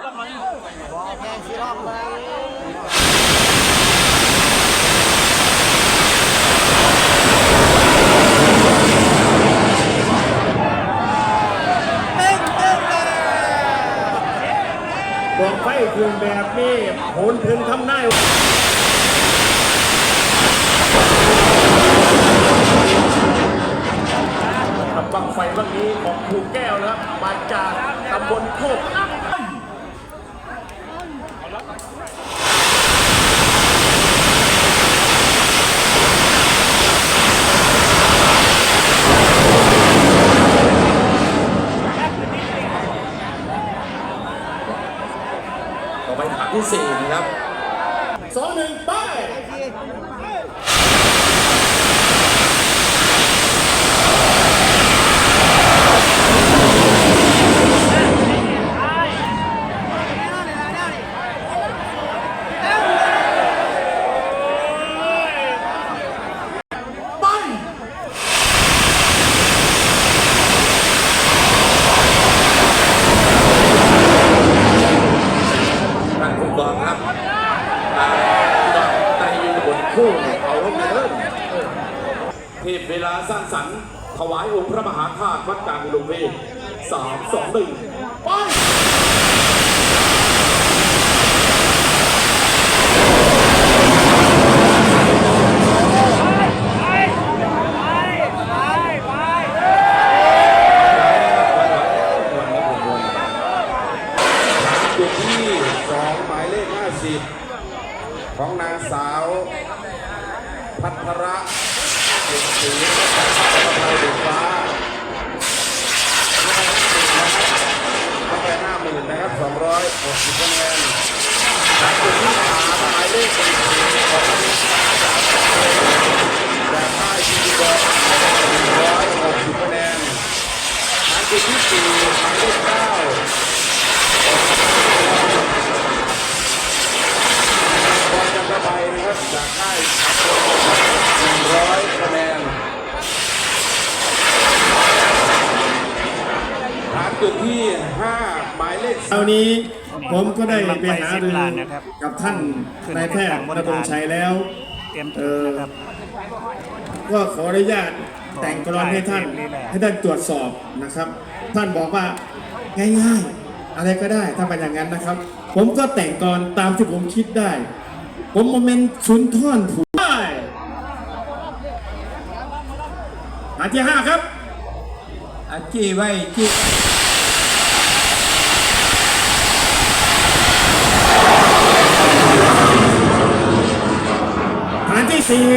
บอกไฟคืนแบบนี้โหนถึงทำได้กับบังไฟบังนี้ของครูแก้วนะครับ มาจากตำบลโคก ต่อไปฐานที่สี่นะครับสองหนึ่งไป ครับอ่าในอยู่บนคู่เขาลงเดินเทพเวลาสร้างสรรค์ถวายองค์พระมหาธาตุวัดกลางอุดมเวทสามสองหนึ่งไป 50 ของนางสาว พัทระเด็กสีพัทระเด็กฟ้าเข้าไปห้ามื่นนะครับสองร้อยหกสิบคะแนนจากจุดที่สามหมายเลขสี่ของนางสาวจากค่ายทีดีบอลหนึ่งร้อยหกสิบคะแนนจากจุดที่สี่ จากค่ายหนึ่งร้อยคะแนนฐานจุดที่ห้าหมายเลขคราวนี้ผมก็ได้ไปหารือกับท่านนายแพทย์นรงชัยแล้วเตรียมเอตัวอนะครับก็ขออนุญาตแต่งกรอนให้ท่าน ให้ท่านตรวจสอบนะครับ ท่านบอกว่าง่ายๆ อะไรก็ได้ถ้าเป็นอย่างนั้นนะครับ ผมก็แต่งกรตามที่ผมคิดได้ ผมโมเมนต์ชุนท่อนผูได้อันที่ห้าครับอาจี้ไว้จี้ฐานที่สี่